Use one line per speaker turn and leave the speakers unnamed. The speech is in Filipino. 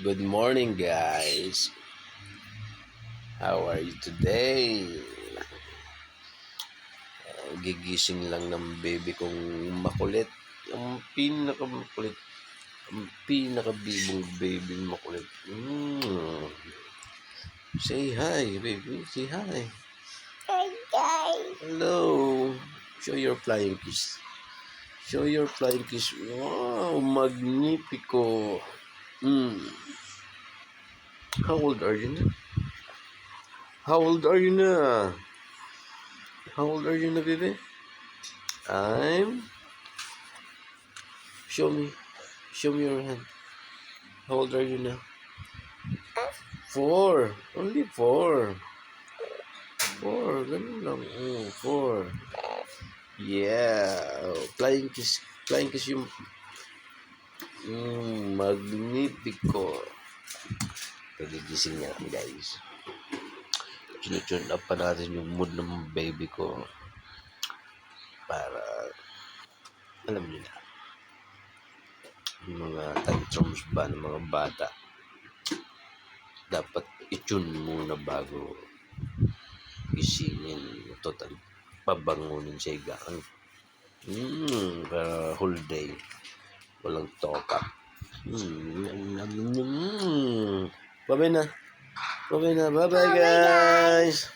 Good morning, guys. How are you today? Uh, gigising lang ng baby kong makulit. Ang pinakamakulit. Ang pinakabibong baby makulit. Mm. Say hi, baby. Say hi.
Hi guys.
Hello. Show your flying kiss. Show your flying kiss. Wow, magnifico. Mm. How old are you na? How old are you na? How old are you na, baby? I'm... Show me. Show me your hand. How old are you now? Four. Only four. Four. Oh, four. Yeah. Oh, Flying kiss. Flying kiss yung... Mm, magnifico. Pagigising niya kami, guys. Sinutune up pa natin yung mood ng baby ko. Para... Alam niyo na. Yung mga tantrums ba ng mga bata. Dapat i-tune muna bago gisingin. Total. Pabangunin sa higaan. Hmm, para whole day. Walang yum, yum, yum. Bye-bye na. Bye-bye na. Bye-bye, guys.